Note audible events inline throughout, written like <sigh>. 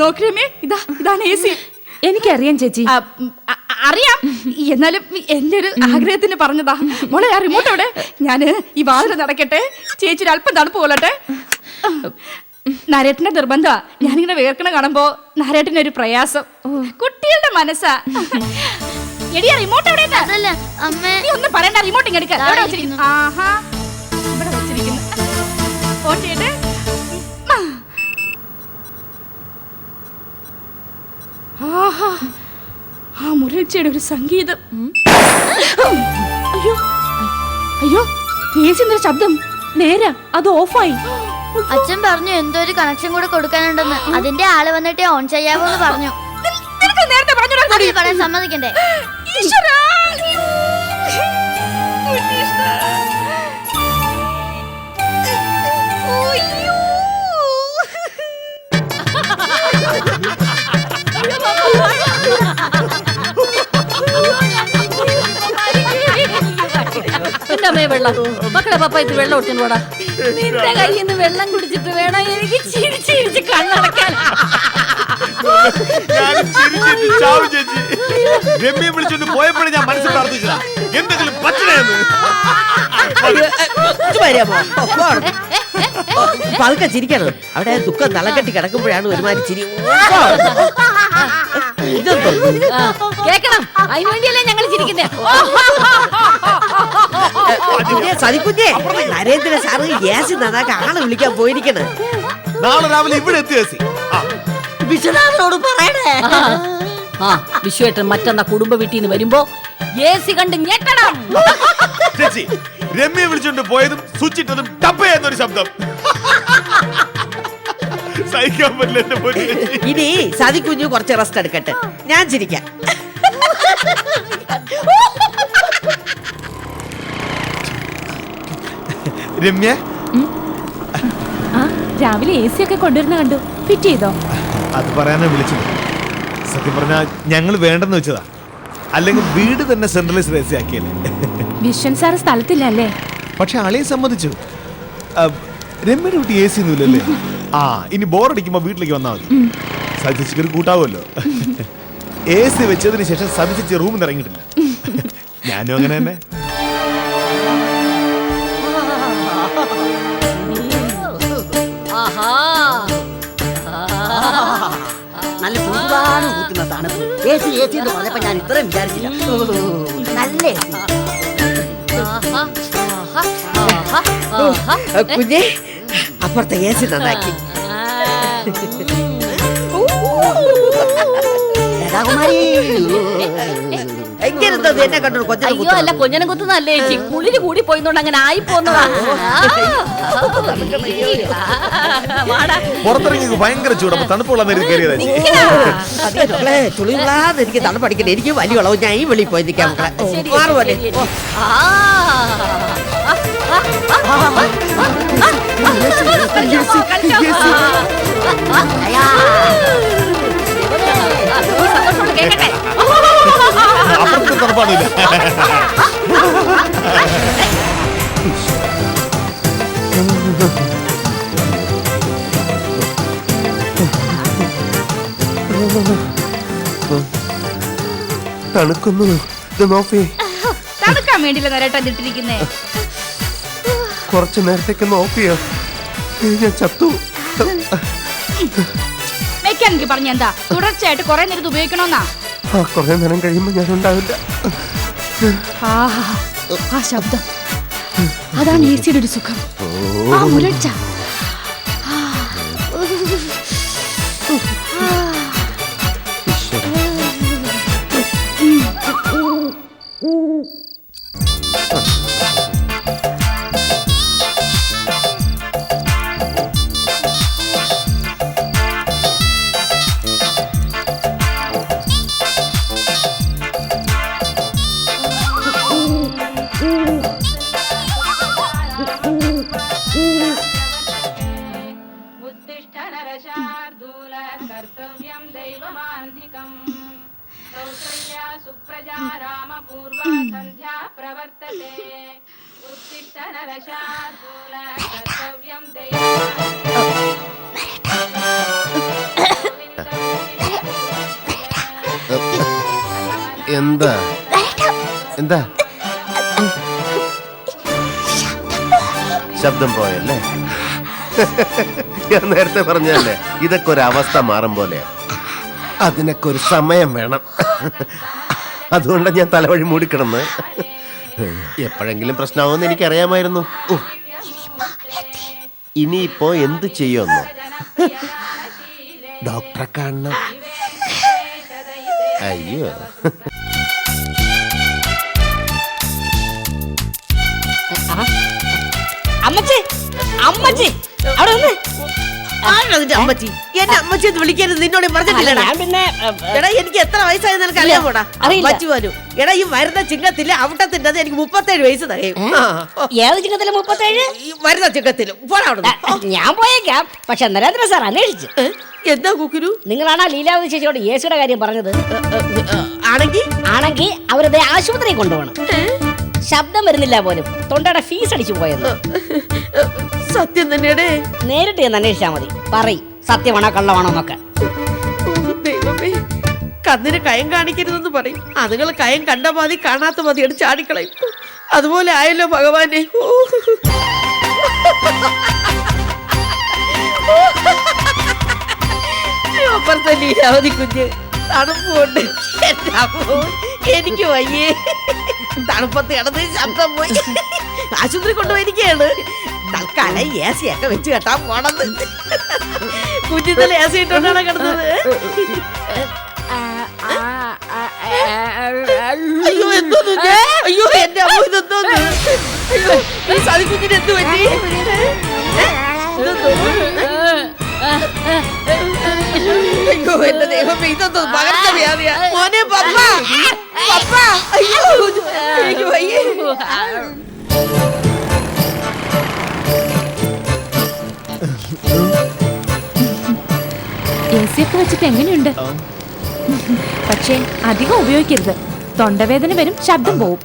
നോക്കിയമ്മേ ഇതാ ഇതാണ് A C എനിക്കറിയാം ചേച്ചി. അറിയാം. എന്നാലും എന്റെ ഒരു ആഗ്രഹത്തിന് പറഞ്ഞതാ. മോളെ ആ റിമോട്ട് എവിടെ? ഞാൻ ഈ വാതിൽ നടക്കട്ടെ. ചേച്ചി ഒരു അല്പം തണുപ്പ് കൊള്ളട്ടെ. നരേട്ടന്റെ നിർബന്ധ ഞാനിങ്ങനെ വേർക്കണ കാണുമ്പോ നരേട്ടന്റെ ഒരു പ്രയാസം. കുട്ടികളുടെ മനസ്സാ. എടിയാ റിമോട്ട് എവിടെ അതല്ല അമ്മേ. നീ ഒന്നും പറയണ്ട റിമോട്ട് ഇങ്ങ് എടുക്ക. എവിടെ വെച്ചിരിക്കുന്നു? ആഹാ ഇവിടെ വെച്ചിരിക്കുന്നു. ഫോൺ ചെയ്യട്ടെ. ആ മുരൾച്ചയുടെ ഒരു സംഗീതം. അയ്യോ അയ്യോ ഏസിന്റെ ശബ്ദം. നേരാ അത് ഓഫായി. അച്ഛൻ പറഞ്ഞു എന്തോ ഒരു കണക്ഷൻ കൂടെ കൊടുക്കാനുണ്ടെന്ന്. അതിന്റെ ആൾ വന്നിട്ട് ഓൺ ചെയ്യാവോ എന്ന് പറഞ്ഞു നേരത്തെ പറയാൻ സമ്മതിക്കണ്ടേ? അമ്മയെ വെള്ളം. മക്കളെ പപ്പ ഇത് വെള്ളം ഒട്ടിന് പോടാ. നിന്റെ കയ്യിൽ നിന്ന് വെള്ളം കുടിച്ചിട്ട് വേണം എനിക്ക് ചിരിച്ച് ചിരിച്ച് കണ്ണടക്കാൻ രമ്യയെ വിളിച്ചോണ്ട് പോയപ്പോഴും ഞാൻ മനസ്സിൽ പ്രാർത്ഥിച്ചതാ. എന്തെങ്കിലും പറ്റണേന്ന് പതുക്കെ ചിരിക്കണം. അവിടെ ദുഃഖം തലക്കെട്ടി കിടക്കുമ്പോഴാണ് ഒരുമാതിരി ചിരി. ആ, കേക്കണം അതിനു വേണ്ടിയല്ലേ ഞങ്ങൾ ചിരിക്കുന്നേ. കുഞ്ഞെ, സതിക്കുഞ്ഞെ നരേന്ദ്ര സാറ് ഗ്യാസ് നന്നാക്കാൻ ആളെ വിളിക്കാൻ പോയിരിക്കണ്. നാളെ രാവിലെ ഇവിടെ എത്തി ചേച്ചി ആ, വിശ്വനാഥനോട് പറയണേ. ആ വിശ്വേട്ടൻ മറ്റന്നാ കുടുംബ വീട്ടിൽ നിന്ന് വരുമ്പോ എ സി കണ്ട് ഞെട്ടണം. ചേച്ചി രമ്യയെ വിളിച്ചോണ്ട് പോയതും സ്വിച്ച് ടപ്പ് ചെയ്യുന്ന എന്നൊരു ശബ്ദം. സഹിക്കാൻ പറ്റില്ല എന്റെ പൊന്നു. ചേച്ചി. ഇനി സാധിക്കുഞ്ഞു കുറച്ച് റെസ്റ്റ് എടുക്കട്ടെ. ഞാൻ ചിരിക്കാം. രമ്യ? ആ രാവിലെ എ സി ഒക്കെ കൊണ്ടുവരുന്ന കണ്ടു. ഫിറ്റ് ചെയ്തോ? അത് പറയാനാ വിളിച്ചത്. സത്യം പറഞ്ഞാ ഞങ്ങൾ വേണ്ടെന്ന് വെച്ചതാ. അല്ലെങ്കിൽ വീട് തന്നെ സെൻട്രലൈസ് രഹസ്യ ആക്കിയല്ലേ? വിശ്വൻ സാർ സ്ഥലത്തില്ല അല്ലേ? പക്ഷെ ആളെയും സമ്മതിച്ചു. ആ, രമ്യയുടെ കുട്ടി എ സി ഒന്നുമില്ലല്ലേ? ആ ഇനി ബോറടിക്കുമ്പോ വീട്ടിലേക്ക് വന്നാൽ മതി. സതിച്ച് ഒരു കൂട്ടാവുമല്ലോ. എ സി വെച്ചതിന് ശേഷം സതിച്ച് റൂമിൽ നിന്ന് ഇറങ്ങിയിട്ടില്ല. ഞാനും അങ്ങനെ തന്നെ. ആഹാ. നല്ല ചൂടാണ് കൂട്ടുന്ന തണുപ്പ് എ സി എ സി എന്ന് പറഞ്ഞപ്പോ ഞാൻ ഇത്രയും വിചാരിച്ചില്ല. നല്ല AC. ആഹാ ആഹാ ആഹാ ആഹാ. കുഞ്ഞെ അപ്പുറത്തെ എ സി നന്നാക്കി. എന്നെ കണ്ടു കൊച്ചു അയ്യോ അല്ല കൊഞ്ഞനം കുത്തുന്നല്ലേ ചേച്ചി. കുളിര് കൂടി പോയിന്നോണ്ട് അങ്ങനെ ആയി പോന്നതാ. വാടാ. പുറത്തിറങ്ങി ഭയങ്കര തണുപ്പുള്ള കയറിയതാ മക്കളെ ചുളികളാന്ന് എനിക്ക് തണുപ്പടിക്കണ്ട എനിക്ക് വലിയ വളവ് ഞാൻ ഈ വെളിയിൽ പോയി നിൽക്കാം. മക്കളെ ശരി. ആ. തണുപ്പാണില്ല തണുക്കുന്നു നോക്കി. തണുക്കാൻ വേണ്ടിയില്ല നരേട്ടൻ ഇട്ടിരിക്കുന്നേ കുറച്ചു നേരത്തേക്ക് നോക്കിയോ. ഞാൻ ചത്തു. മെക്കാനിക്ക് പറഞ്ഞ എന്താ? തുടർച്ചയായിട്ട് കുറെ നേരം ഇത് ഉപയോഗിക്കണമെന്നാ ആ കുറെ നേരം കഴിയുമ്പോ ഞാൻ ഉണ്ടാവില്ല ആ ശബ്ദം. അതാണ് എ സിയുടെ ഒരു സുഖം. ആ മുരൾച്ച എന്താ? എന്താ? ശബ്ദം പോയല്ലേ? ഞാൻ നേരത്തെ പറഞ്ഞല്ലേ ഇതൊക്കെ ഒരു അവസ്ഥ മാറും പോലെ. അതിനൊക്കെ ഒരു സമയം വേണം. അതുകൊണ്ട് ഞാൻ തലവഴി മൂടിക്കിടന്ന്. എപ്പോഴെങ്കിലും പ്രശ്നമാവുമെന്ന് എനിക്കറിയാമായിരുന്നു. ഇനിയിപ്പോ എന്ത് ചെയ്യുമെന്ന്? ഡോക്ടറെ കാണണം. അയ്യോ. അമ്മച്ചി അവിടെ വന്ന്. ആരാണ് നിന്റെ അമ്മച്ചി? എന്നെ അമ്മച്ചി എന്ന് വിളിക്കരുത് നിന്നോട് ഞാൻ പറഞ്ഞിട്ടില്ലടാ. ഞാൻ പിന്നെ എടാ എനിക്ക് എത്ര വയസ്സായി നിനക്ക് അറിയാൻ പോടാ അറിയില്ല. അമ്മച്ചി വരും. എടാ ഈ വരുന്ന ചിങ്ങത്തിൽ അവിടത്തിന്റെ എനിക്ക് മുപ്പത്തേഴ് വയസ്സ് തകയും ആ, ഏത് ചിങ്ങത്തിലെ മുപ്പത്തേഴ്? ഈ വരുന്ന ചിങ്ങത്തിൽ. പോടാ അവിടുന്ന്. ആ, ഞാൻ പോയേക്കാം. പക്ഷെ നരേന്ദ്ര സാർ അന്വേഷിച്ചു. എന്താ കുക്കുരു? നിങ്ങളാണ് ആ ലീലാവതി ചേച്ചിയോട് യേശുടെ കാര്യം പറഞ്ഞത്? ആണെങ്കിൽ? ആണെങ്കിൽ അവരത് ആശുപത്രി കൊണ്ടുപോകണം. ശബ്ദം വരുന്നില്ല പോലും. തൊണ്ടയുടെ ഫീസ് അടിച്ചു പോയെന്ന്. സത്യം തന്നെയാടേ. നേരിട്ട് ചെന്ന് അന്വേഷിച്ചാൽ മതി. പറയും സത്യമാണോ കള്ളമാണോ എന്നൊക്കെ. ദൈവമേ കണ്ണിന് കയം കാണിക്കരുതെന്ന് പറയും. അതുങ്ങൾ കയം കണ്ട മതി കാണാത്ത മതി എടുത്ത് ചാടിക്കളയും. അതുപോലെ ആയല്ലോ ഭഗവാനെ. ഓ. അപ്പുറത്തെ ലീലാവതി കുഞ്ഞ് തണുപ്പുണ്ട് കൊണ്ട് അമ്മോ, എനിക്ക് വയ്യേ. തണുപ്പത്ത് കിടന്ന് ശബ്ദം പോയി. ആശുപത്രി കൊണ്ടുപോയിരിക്കുകയാണ് തൽക്കാലം എ സി ഒക്കെ വെച്ച് കെട്ടാൻ പോണത് കുഞ്ഞിന്നലെ എ സി ഇട്ടോണ്ടാണ് കിടന്നത്? അയ്യോ എന്തോന്നു? അയ്യോ എന്റെ അമ്മ ഇതെന്തോന്ന്? അയ്യോ ഈ സതിക്കുഞ്ഞിന് എന്ത് പറ്റി? അയ്യോ എന്റെ ദൈവമേ ഇതെന്തോ? പകർച്ച വ്യാധിയാ. മോനെ പപ്പ! പപ്പ! അയ്യോ അയ്യോ വയ്യേ ഒക്കെ വെച്ചിട്ട് എങ്ങനെയുണ്ട്? പക്ഷേ അധികം ഉപയോഗിക്കരുത്. തൊണ്ടവേദന വരും ശബ്ദം പോവും.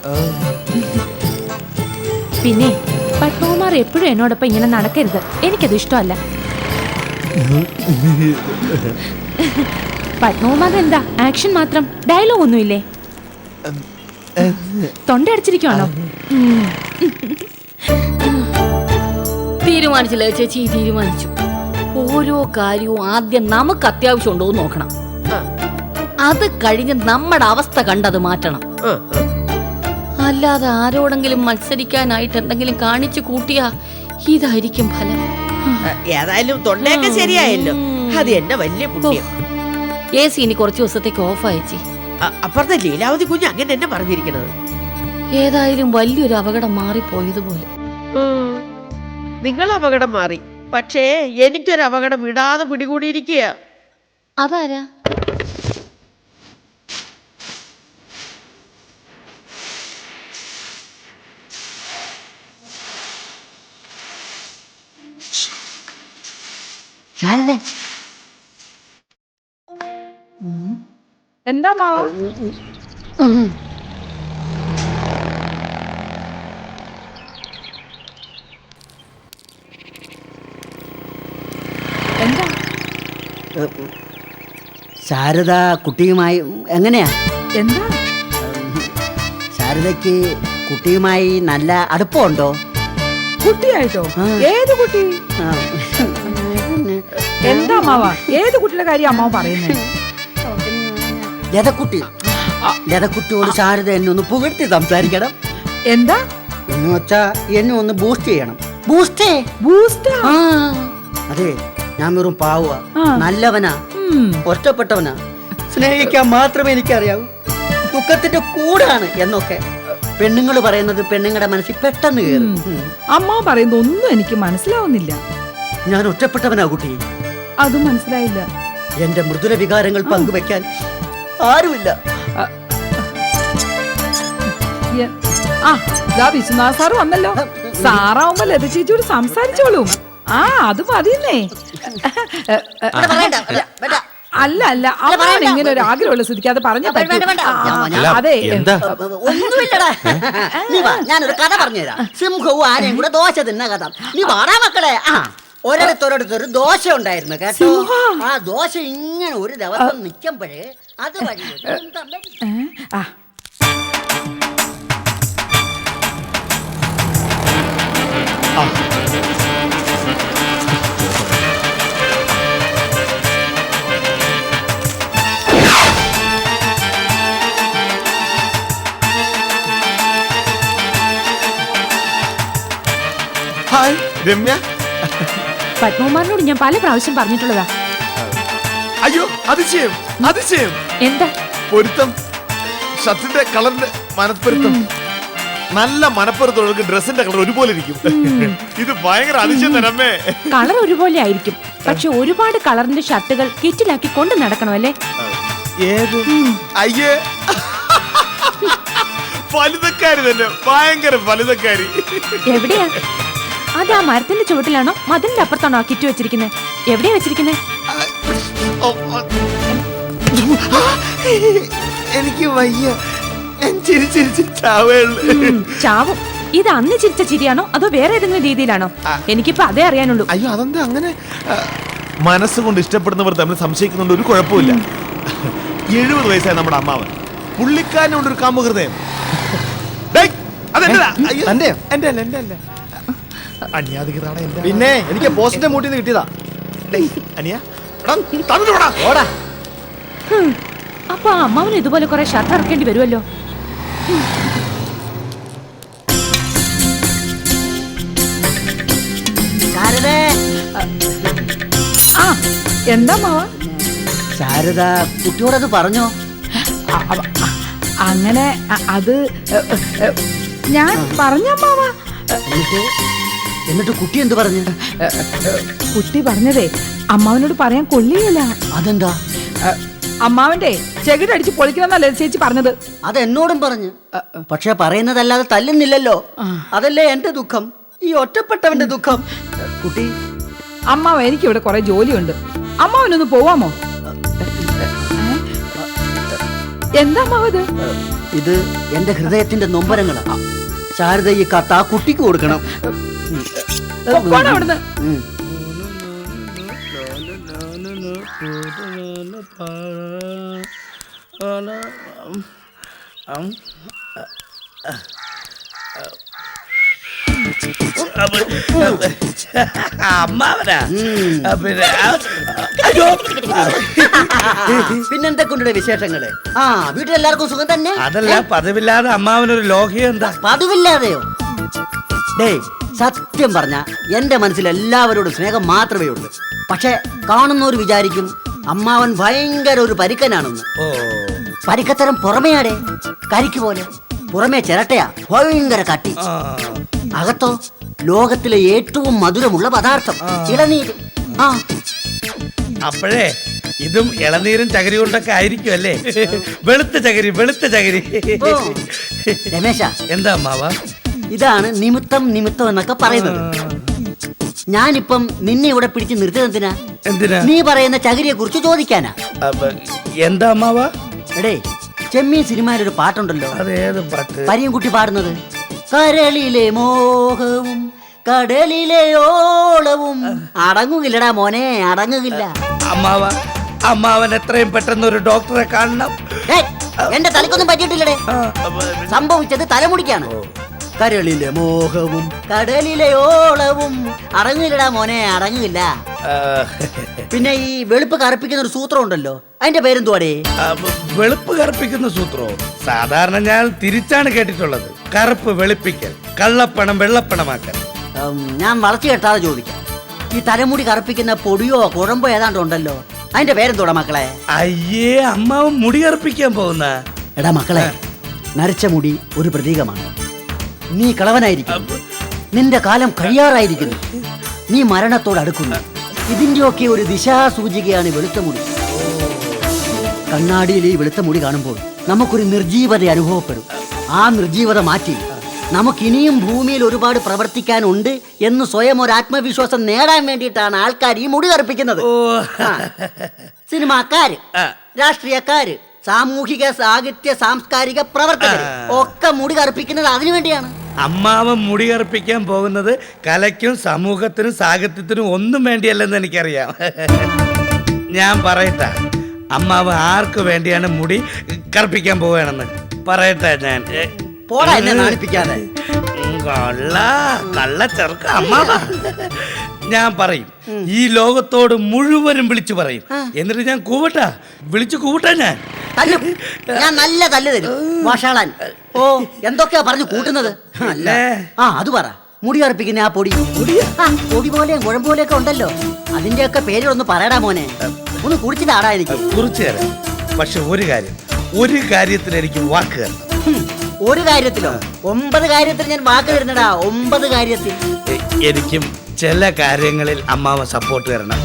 പിന്നെ പത്മകുമാർ എപ്പോഴും എന്നോടൊപ്പം ഇങ്ങനെ നടക്കരുത്. എനിക്കത് ഇഷ്ടമല്ല. പത്മകുമാർ എന്താ? ആക്ഷൻ മാത്രം? ഡയലോഗ് ഒന്നുമില്ലേ? തൊണ്ട അടിച്ചിരിക്കുവാണോ? തീരുമാനിച്ചില്ലേ ചേച്ചി തീരുമാനിച്ചു. ഓരോ കാര്യവും ആദ്യം നമുക്ക് അത്യാവശ്യം ഉണ്ടോ എന്ന് നോക്കണം. അത് കഴിഞ്ഞ് നമ്മുടെ അവസ്ഥ കണ്ടത് മാറ്റണം. അല്ലാതെ ആരോടെങ്കിലും മത്സരിക്കാനായിട്ട് എന്തെങ്കിലും കാണിച്ചു കൂട്ടിയാ ഇതായിരിക്കും ഫലം. ഏതായാലും തൊണ്ടയൊക്കെ ശരിയായല്ലോ. അത് എന്നെ വലിയ പുണ്യം. എ സി ഇനി കുറച്ച് ദിവസത്തേക്ക് ഓഫ് അയച്ചി അപ്പുറത്തെ ലീലാവതി കുഞ്ഞ് അങ്ങനെ എന്നെ പറഞ്ഞിരിക്കണത് ഏതായാലും വലിയൊരു അപകടം മാറിപ്പോയതുപോലെ. നിങ്ങൾ അപകടം മാറി. പക്ഷേ എനിക്കൊരു അപകടം വിടാതെ പിടികൂടിയിരിക്കുക അതാരാ? എന്താ മാവ? ശാരദ കുട്ടിയുമായി എങ്ങനെയാ? എന്താ? ശാരദയ്ക്ക് കുട്ടിയുമായി നല്ല അടുപ്പമുണ്ടോ? കുട്ടിയായിട്ടോ. ഏത് കുട്ടി? എന്താ അമ്മാവ ഏത് കുട്ടിയുടെ കാര്യം അമ്മാവ് പറയുന്നത് ലതക്കുട്ടി. ലതക്കുട്ടിയോട് ശാരദ എന്നെ ഒന്ന് പുകഴ്ത്തി സംസാരിക്കണം. എന്താ? എന്ന് വെച്ചാ എന്നെ ഒന്ന് ബൂസ്റ്റ് ചെയ്യണം. ബൂസ്റ്റേ ബൂസ്റ്റ് അതെ. ഞാൻ വെറും പാവുക നല്ലവനാ. ഒറ്റപ്പെട്ടവനാ. സ്നേഹിക്കാൻ മാത്രമേ എനിക്കറിയാവൂ. ദുഃഖത്തിന്റെ കൂടാണ് എന്നൊക്കെ പെണ്ണുങ്ങൾ പറയുന്നത് പെണ്ണുങ്ങളുടെ മനസ്സിൽ പെട്ടെന്ന് കയറും. അമ്മ പറയുന്ന പറയുന്നത് ഒന്നും എനിക്ക് മനസ്സിലാവുന്നില്ല. ഞാൻ ഒറ്റപ്പെട്ടവനാ കുട്ടി. അതും മനസ്സിലായില്ല. എന്റെ മൃദുല വികാരങ്ങൾ പങ്കുവെക്കാൻ ആരുമില്ല. ആ വിശ്വനാഥ് സാർ വന്നല്ലോ. സാറാവുമ്പോ ലത ചേച്ചിയോട് സംസാരിച്ചോളും. ആ അത് മതിയെന്നേ. അല്ല അല്ല അവനാണ് ഇങ്ങനെ ഒരു ആഗ്രഹമുള്ള സ്ഥിതിക്ക് അത് പറഞ്ഞു അല്ല, അതെ. എന്താ? ഒന്നുമില്ലടാ. നീ വാ ഞാനൊരു കഥ പറഞ്ഞുതരാം. സിംഹവും ആനയും കൂടെ ദോശ തിന്ന കഥ. നീ വാടാ മക്കളെ. ആ ഒരിടത്തൊരിടത്തൊരു ദോശ ഉണ്ടായിരുന്നു കേട്ടോ? ആ ദോശ ഇങ്ങനെ ഒരു ദിവസം നിൽക്കുമ്പോഴേ അത് വഴി ആ. ഹായ് രമ്യ? പത്മകുമാറിനോട് ഞാൻ പല പ്രാവശ്യം പറഞ്ഞിട്ടുള്ളതാ. അയ്യോ അതിശയം അതിശയം. എന്താ? പൊരുത്തം ഷർട്ടിന്റെ കളറിന്റെ മനപ്പൊരുത്തം. നല്ല മനപ്പുറത്തുള്ള ഡ്രസ്സിന്റെ കളർ ഒരുപോലെ ഇരിക്കും. ഇത് ഭയങ്കര അതിശയം തന്നെ കളർ ഒരുപോലെ ആയിരിക്കും. പക്ഷെ ഒരുപാട് കളറിന്റെ ഷർട്ടുകൾ കിറ്റിലാക്കി കൊണ്ട് നടക്കണമല്ലേ? ഏത്? അയ്യേ. <laughs> ഫലിതക്കാരി തന്നെ ഭയങ്കര ഫലിതക്കാരി എവിടെയാ? അത് ആ മരത്തിന്റെ ചുവട്ടിലാണോ മതിലിന്റെ അപ്പുറത്താണോ ആ കിറ്റ് വെച്ചിരിക്കുന്നത് എവിടെയാ വെച്ചിരിക്കുന്നത് എനിക്ക് വയ്യ. ചാവും. ഇത് അന്ന് ചിരിച്ച ചിരിയാണോ അതോ വേറെ ഏതെങ്കിലും രീതിയിലാണോ? എനിക്കിപ്പോ അതേ അറിയാനുള്ളൂ. അയ്യോ അതെന്താ അങ്ങനെ? മനസ്സുകൊണ്ട് ഇഷ്ടപ്പെടുന്നവർ തമ്മിൽ സംശയിക്കുന്നുണ്ട്. ഒരു കുഴപ്പമില്ല എഴുപത് വയസ്സായ നമ്മുടെ അമ്മാവൻ. പുള്ളിക്കാരനുണ്ട് ഒരു കാമുഹൃദയം ഡേയ്, അതെന്താ? അയ്യോ, എന്റെ അല്ല എന്റെ അല്ല. എന്റെ പിന്നെ എനിക്ക് പോസ്റ്റിന്റെ മൂട്ടിൽ നിന്ന് കിട്ടിയതാ. ഡേയ്, അനിയ. എടാ. ഓടാ. ഹും. അപ്പൊ ആ അമ്മാവന് ഇതുപോലെ കുറെ ഷർട്ട് ഇറക്കേണ്ടി വരുമല്ലോ ശാരദേ. ആ എന്താ മാവ ശാരദ കുട്ടിയോടത് പറഞ്ഞോ? അങ്ങനെ അ- അത് എ, എ, ഞാൻ പറഞ്ഞ മാവ എന്നിട്ട്? എന്നിട്ട് കുട്ടി എന്ത് പറഞ്ഞു? കുട്ടി പറഞ്ഞതേ അമ്മാവനോട് പറയാൻ കൊള്ളിയില്ല അതെന്താ? അമ്മാവിന്റെ ചെകിടടിച്ച് പൊളിക്കണമെന്നല്ലേ ചേച്ചി പറഞ്ഞത്? അത് എന്നോടും പറഞ്ഞു. പക്ഷെ പറയുന്നതല്ലാതെ തല്ലുന്നില്ലല്ലോ. അതല്ലേ എന്റെ ദുഃഖം? ഈ ഒറ്റപ്പെട്ടവന്റെ ദുഃഖം? കുട്ടി. അമ്മാവ എനിക്കിവിടെ കുറെ ജോലിയുണ്ട്. അമ്മാവനൊന്ന് പോവാമോ? എന്താ ഇത്? എന്റെ ഹൃദയത്തിന്റെ നൊമ്പരങ്ങളാ. ശാരദ ഈ കത്ത് ആ കുട്ടിക്ക് കൊടുക്കണം. അവിടുന്ന്. ഉം. അമ്മാവനാ. പിന്നെ പിന്നെന്തൊക്കെയുണ്ട് വിശേഷങ്ങൾ? ആ വീട്ടിലെല്ലാവർക്കും സുഖം തന്നെ? അതല്ല പതിവില്ലാതെ അമ്മാവനൊരു ലോഹ്യം എന്താ? പതിവില്ലാതെയോ? ഡേ സത്യം പറഞ്ഞ എന്റെ മനസ്സിൽ എല്ലാവരോടും സ്നേഹം മാത്രമേ ഉള്ളൂ. പക്ഷെ കാണുന്നവർ വിചാരിക്കും അമ്മാവൻ ഭയങ്കര ഒരു പരിക്കനാണെന്ന്. പരിക്കത്തരം പുറമെയാടെ? കരിക്ക് പോലെ. പുറമേ ചിരട്ടയാ. ഭയങ്കര കട്ടി. അകത്തോ ലോകത്തിലെ ഏറ്റവും മധുരമുള്ള പദാർത്ഥം. ഇളനീര് ആ. അപ്പോഴേ ഇതും ഇളനീരും ചകരി കൊണ്ടൊക്കെ ആയിരിക്കും അല്ലേ? വെളുത്ത ചകരി വെളുത്ത ചകരി. രമേശ. എന്താ അമ്മാവ? ഇതാണ് നിമിത്തം നിമിത്തം എന്നൊക്കെ പറയുന്നത്. ഞാനിപ്പം നിന്നെ ഇവിടെ പിടിച്ച് നിർത്തിയതെന്തിനാ എന്തിനാ? നീ പറയുന്ന ചകിരിയെ കുറിച്ച് ചോദിക്കാനാ എന്താ അമ്മാവ? എടേ ചെമ്മീൻ സിനിമയിൽ ഒരു പാട്ടുണ്ടല്ലോ. അത് ഏത് പാട്ട്? പരിയൻകുട്ടി പാടുന്നത്. കരളിലെ മോഹവും കടലിലെ ഓളവും. അടങ്ങുകില്ലടാ മോനെ അടങ്ങുകില്ല. അമ്മാവ അമ്മാവൻ എത്രയും പെട്ടെന്ന് ഒരു ഡോക്ടറെ കാണണം. എന്റെ തലക്കൊന്നും പറ്റിയിട്ടില്ലടേ. സംഭവിച്ചത് തലമുടിക്കാണ്. കരളിലെ മോഹവും കടലിലെ ഓളവും. അടങ്ങില്ലടാ മോനെ അടങ്ങില്ല പിന്നെ ഈ വെളുപ്പ് കറുപ്പിക്കുന്ന ഒരു സൂത്രം ഉണ്ടല്ലോ അതിന്റെ പേരെന്തുവാടേ? വെളുപ്പ് കറുപ്പിക്കുന്ന സൂത്രോ? സാധാരണ ഞാൻ തിരിച്ചാണ് കേട്ടിട്ടുള്ളത്. കറുപ്പ് വെളുപ്പിക്കൽ കള്ളപ്പണം വെള്ളപ്പണമാക്കൽ. ഞാൻ വളച്ചു കെട്ടാതെ ചോദിക്കാം. ഈ തലമുടി കറുപ്പിക്കുന്ന പൊടിയോ കുഴമ്പോ ഏതാണ്ട് ഉണ്ടല്ലോ അതിന്റെ പേരെന്തോടാ മക്കളെ? അയ്യേ അമ്മാവും മുടി കറുപ്പിക്കാൻ പോകുന്ന. എടാ മക്കളെ നരച്ച മുടി ഒരു പ്രതീകമാണ്. നീ കളവനായിരിക്കും നിന്റെ കാലം കഴിയാറായിരിക്കുന്നു. നീ മരണത്തോട് അടുക്കുന്നു. ഇതിന്റെയൊക്കെ ഒരു ദിശാസൂചികയാണ് വെളുത്ത മുടി കണ്ണാടിയിൽ ഈ വെളുത്ത മുടി കാണുമ്പോൾ നമുക്കൊരു നിർജീവത അനുഭവപ്പെടും. ആ നിർജീവത മാറ്റി നമുക്കിനിയും ഭൂമിയിൽ ഒരുപാട് പ്രവർത്തിക്കാനുണ്ട് എന്ന് സ്വയം ഒരു ആത്മവിശ്വാസം നേടാൻ വേണ്ടിയിട്ടാണ് ആൾക്കാർ ഈ മുടി കറുപ്പിക്കുന്നത്. സിനിമാക്കാര് രാഷ്ട്രീയക്കാര് സാമൂഹിക സാഹിത്യ സാംസ്കാരിക പ്രവർത്തകർ ഒക്കെ മുടി കറുപ്പിക്കുന്നത് അതിനു വേണ്ടിയാണ്. അമ്മാവൻ മുടി കറുപ്പിക്കാൻ പോകുന്നത് കലയ്ക്കും സമൂഹത്തിനും സാഹിത്യത്തിനും ഒന്നും വേണ്ടിയല്ലെന്ന് എനിക്കറിയാം. <laughs> ഞാൻ പറയട്ടെ അമ്മാവ് ആർക്ക് വേണ്ടിയാണ് മുടി കറുപ്പിക്കാൻ പോവുകയാണെന്ന്? പറയട്ടെ ഞാൻ. പോടാ എന്നെ നാണിപ്പിക്കാതെ ഉം, കള്ള കള്ള ചെറുക്ക അമ്മാവ. ഞാൻ പറയും ഈ ലോകത്തോട് മുഴുവനും വിളിച്ചു പറയും. എന്നിട്ട് ഞാൻ കൂവട്ടാ വിളിച്ചു കൂവട്ടാ ഞാൻ. തല്ലും. ഞാൻ നല്ല തല്ല് തരും. വാഷാളാൻ ഓ എന്തൊക്കെയാ പറഞ്ഞു കൂട്ടുന്നത്? അല്ല. ആ അത് പറ. മുടി അർപ്പിക്കുന്ന ആ പൊടി. ആ, പൊടി പോലെയും കുഴം പോലെയൊക്കെ ഉണ്ടല്ലോ. അതിന്റെയൊക്കെ പേരുകളൊന്ന് പറയടാ മോനെ. ഒന്ന് കുടിച്ചിട്ടാടാ എനിക്ക്. കുറിച്ചു തരാം. പക്ഷെ ഒരു കാര്യം. ഒരു കാര്യത്തിൽ എനിക്ക് വാക്ക് തരണം. ഒരു കാര്യത്തിലോ? ഒമ്പത് കാര്യത്തിൽ ഞാൻ വാക്ക് തരുന്നടാ. ഒമ്പത് കാര്യത്തിൽ. എനിക്കും ചില കാര്യങ്ങളിൽ അമ്മാവ സപ്പോർട്ട് തരണം.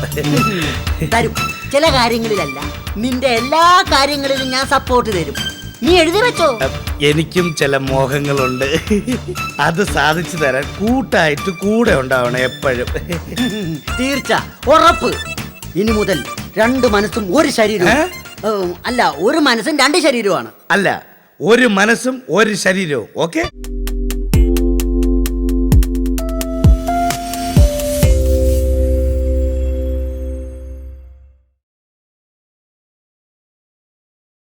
തരും. ചില കാര്യങ്ങളിലല്ല. നിന്റെ എല്ലാ കാര്യങ്ങളിലും ഞാൻ സപ്പോർട്ട് തരും. നീ എഴുതി വെച്ചോ. എനിക്കും ചില മോഹങ്ങളുണ്ട്. അത് സാധിച്ചു തരാൻ കൂട്ടായിട്ട് കൂടെ ഉണ്ടാവണം എപ്പോഴും. തീർച്ച. ഉറപ്പ്. ഇനി മുതൽ രണ്ട് മനസ്സും ഒരു ശരീരവും. അല്ല ഒരു മനസ്സും രണ്ട് ശരീരവുമാണ്. അല്ല ഒരു മനസ്സും ഒരു ശരീരവും. ഓക്കെ?